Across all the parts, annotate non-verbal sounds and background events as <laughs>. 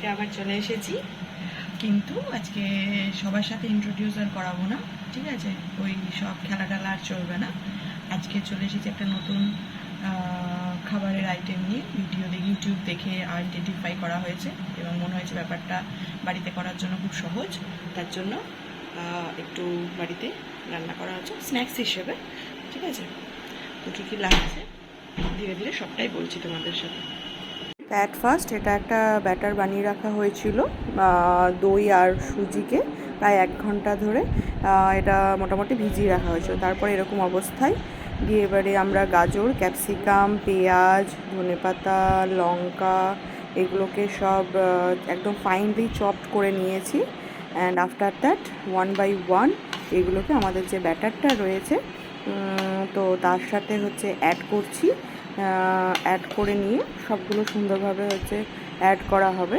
আজকে আবার চলে এসেছি। কিন্তু আজকে সবার সাথে ইন্ট্রোডিউস আর করাবো না, ঠিক আছে? ওই সব খেলা টেলা আর চলবে না। আজকে চলে এসেছি একটা নতুন খাবারের আইটেম নিয়ে। ভিডিও দেখে ইউটিউব দেখে আইডেন্টিফাই করা হয়েছে এবং মনে হয়েছে ব্যাপারটা বাড়িতে করার জন্য খুব সহজ। তার জন্য একটু বাড়িতে রান্না করা হচ্ছে স্ন্যাক্স হিসেবে, ঠিক আছে? তো কী কী লাগছে? ধীরে ধীরে সবটাই বলছি তোমাদের সাথে। অ্যাট ফার্স্ট এটা একটা ব্যাটার বানিয়ে রাখা হয়েছিল দই আর সুজিকে প্রায় এক ঘণ্টা ধরে এটা মোটামুটি ভিজিয়ে রাখা হয়েছিল। তারপরে এরকম অবস্থায় দিয়ে এবারে আমরা গাজর, ক্যাপসিকাম, পেঁয়াজ, ধনেপাতা, লঙ্কা এগুলোকে সব একদম ফাইনলি চপড করে নিয়েছি। And after that one by one এগুলোকে আমাদের যে ব্যাটারটা রয়েছে তো তার সাথে হচ্ছে অ্যাড করছি। অ্যাড করে নিয়ে সবগুলো সুন্দরভাবে হচ্ছে অ্যাড করা হবে।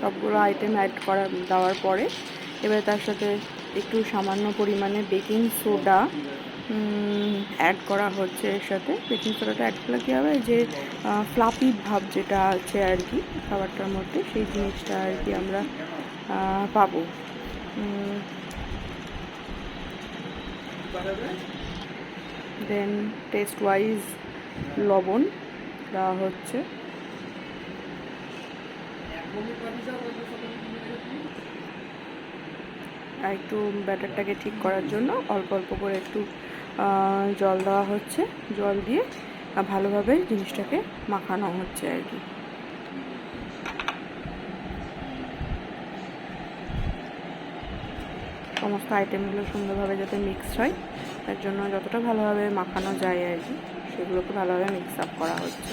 সবগুলো আইটেম অ্যাড করা, দেওয়ার পরে এবার তার সাথে একটু সামান্য পরিমাণে বেকিং সোডা অ্যাড করা হচ্ছে এর সাথে। বেকিং সোডাটা অ্যাড করলে কী হবে? যে ফ্লাপি ভাব যেটা আছে আর কি খাবারটার মধ্যে, সেই জিনিসটা আর কি আমরা পাবো। দেন টেস্ট ওয়াইজ লবণ দেওয়া হচ্ছে। একটু ব্যাটারটাকে ঠিক করার জন্য অল্প অল্প করে একটু জল দেওয়া হচ্ছে। জল দিয়ে ভালোভাবে জিনিসটাকে মাখানো হচ্ছে আর কি। সমস্ত আইটেমগুলো সুন্দরভাবে যাতে মিক্সড হয়, তার জন্য যতটা ভালোভাবে মাখানো যায় আর কি, সেগুলোকে ভালোভাবে মিক্স আপ করা হচ্ছে।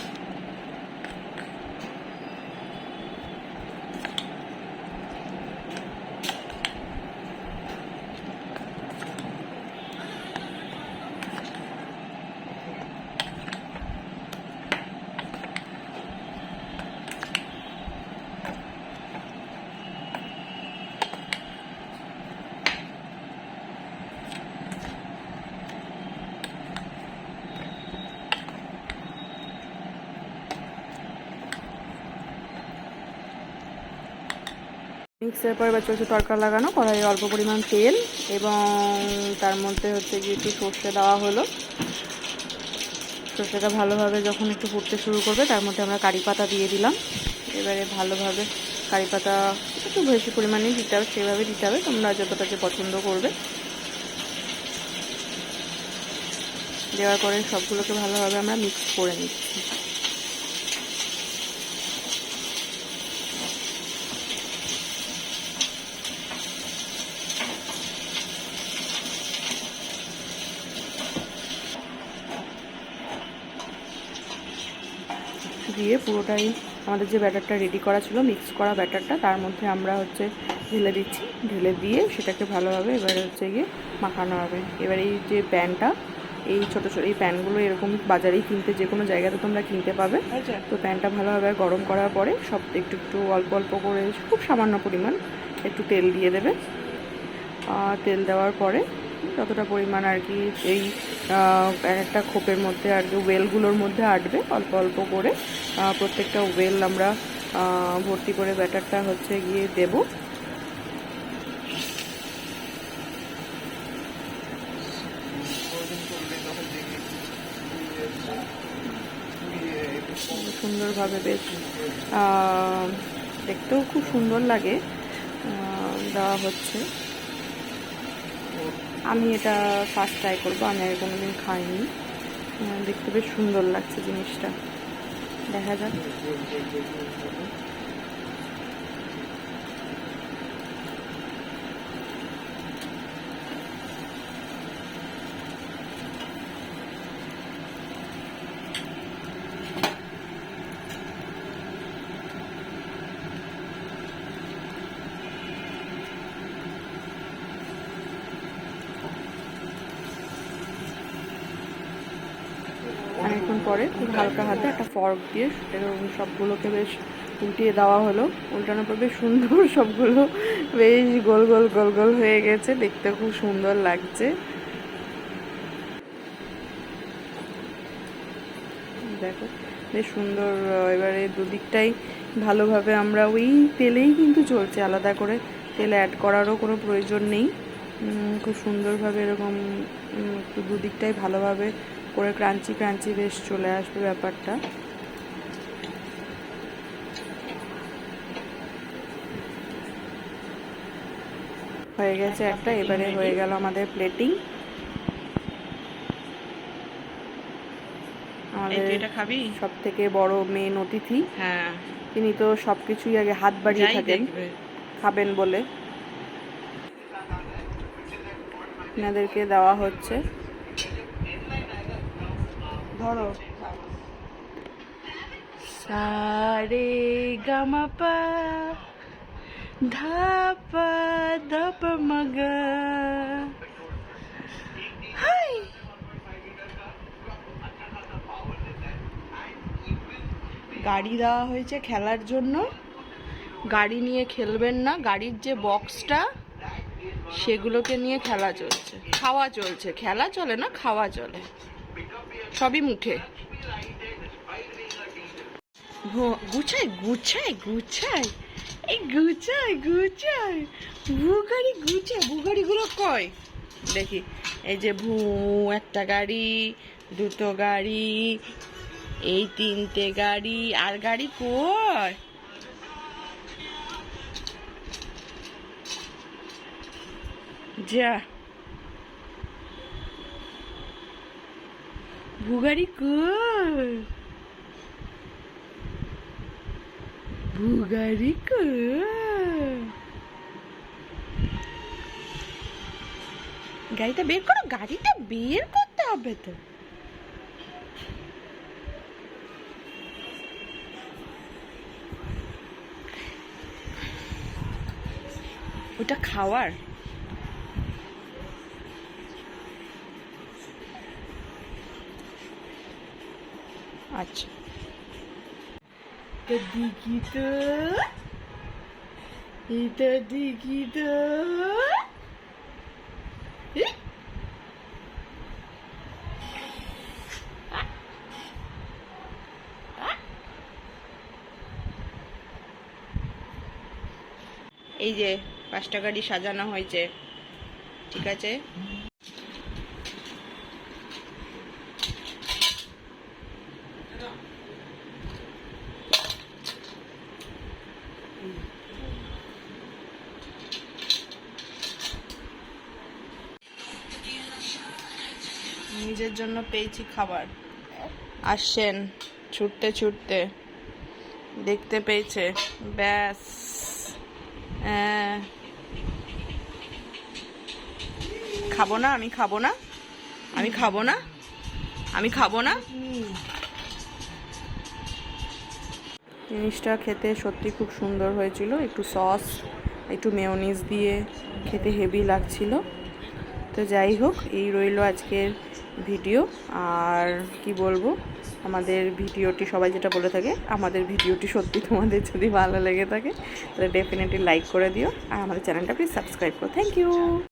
মিক্সের পর এবার চলছে তরকা লাগানো কড়াইয়ে অল্প পরিমাণ তেল এবং তার মধ্যে হচ্ছে গিয়ে একটু সর্ষে দেওয়া হলো। সর্ষেটা ভালোভাবে যখন একটু ফুটতে শুরু করবে, তার মধ্যে আমরা কারি পাতা দিয়ে দিলাম। এবারে ভালোভাবে কারি পাতা একটু বেশি পরিমাণেই দিতে হবে, সেভাবে দিতে হবে, তোমরা যতটা যে পছন্দ করবে। দেওয়ার পরে সবগুলোকে ভালোভাবে আমরা মিক্স করে নিচ্ছি। পুরোটাই আমাদের যে ব্যাটারটা রেডি করা ছিল মিক্স করা ব্যাটারটা তার মধ্যে আমরা হচ্ছে ঢেলে দিচ্ছি। ঢেলে দিয়ে সেটাকে ভালোভাবে এবারে হচ্ছে গিয়ে মাখানো হবে। এবার এই যে প্যানটা এই ছোটো ছোটো এই প্যানগুলো এরকম বাজারেই কিনতে যে কোনো জায়গাতে তোমরা কিনতে পাবে। তো প্যানটা ভালোভাবে গরম করার পরে সব একটু একটু অল্প অল্প করে খুব সামান্য পরিমাণ একটু তেল দিয়ে দেবে। তেল দেওয়ার পরে যতটা পরিমাণ আর কি এই আহ, একটা খোপের মধ্যে আর কি ওয়েলগুলোর মধ্যে আটবে অল্প অল্প করে। প্রত্যেকটা ওয়েল আমরা ভর্তি করে ব্যাটারটা হচ্ছে গিয়ে দেব। সুন্দরভাবে বেশ দেখতেও খুব সুন্দর লাগে দেওয়া হচ্ছে। আমি এটা ফার্স্ট ট্রাই করব, আমি আর কোনোদিন খাইনি। দেখতে বেশ সুন্দর লাগছে জিনিসটা। দেখা যাক। কিছুক্ষণ পরে খুব হালকা হাতে একটা ফর্ক দিয়ে এরকম সবগুলোকে বেশ উল্টিয়ে দেওয়া হলো। উল্টানোর পর বেশ সুন্দর <laughs> সবগুলো বেশ গোল গোল গোল গোল হয়ে গেছে। দেখতে খুব সুন্দর লাগছে। দেখো, বেশ সুন্দর এবারে দুদিকটাই ভালোভাবে আমরা ওই তেলেই কিন্তু চলছে আলাদা করে। তেল অ্যাড করারও কোনো প্রয়োজন নেই। খুব সুন্দরভাবে এরকম একটু দুদিকটাই ভালোভাবে করে ক্রাঞ্চি ক্রাঞ্চি বেশ চলে আসবে ব্যাপারটা। হয়ে গেছে একটা এবারে হয়ে গেল আমাদের প্লেটিং আমাদের খাবি? সব থেকে বড় মেন অতিথি। হ্যাঁ। তিনি তো সব কিছুই আগে হাত বাড়িয়ে থাকেন। খাবেন বলে। এনাদেরকে দেওয়া হচ্ছে। ধরো। সারে গামাপা, ধাপা ধাপ মগা। গাড়ি দেওয়া হয়েছে খেলার জন্য। গাড়ি নিয়ে খেলবেন না, গাড়ির যে বক্সটা, সেগুলোকে নিয়ে খেলা চলছে। খাওয়া চলছে। খেলা চলে না, খাওয়া চলে। সবই মুখে। গুছাই গুছাই গুছাই। এই গুছাই গুছাই। ভুগাড়ি গুছাই ভুগাড়িগুলো কয়? দেখি। এই যে ভু, একটা গাড়ি, দুটো গাড়ি, এই তিনটে গাড়ি। আর গাড়ি কয় যা। ভুগাড়ি কই ভুগাড়ি কই গাড়িটা বের করো গাড়িটা বের করতে হবে তো। ওটা খাওয়ার। তো দেখি তো এটা দেখি তো এই যে পাঁচটা গাড়ি সাজানো হয়েছে ঠিক আছে? নিজের জন্য পেয়েছি খাবার। আসছেন ছুটতে ছুটতে। দেখতে পেয়েছে। ব্যাস। হ্যাঁ। খাব না, আমি খাব না? আমি খাব না? আমি খাব না? জিনিসটা খেতে সত্যি খুব সুন্দর হয়েছিল। একটু সস, একটু মেয়োনিজ দিয়ে খেতে হেভি লাগছিল। তো যাই হোক, এই রইল আজকের ভিডিও। আর কি বলব, আমাদের ভিডিওটি, সবাই যেটা বলে থাকে, আমাদের ভিডিওটি সত্যি তোমাদের যদি ভালো লেগে থাকে, তাহলে ডেফিনেটলি লাইক করে দিও। আর আমাদের চ্যানেলটা প্লিজ সাবস্ক্রাইব করো। Thank you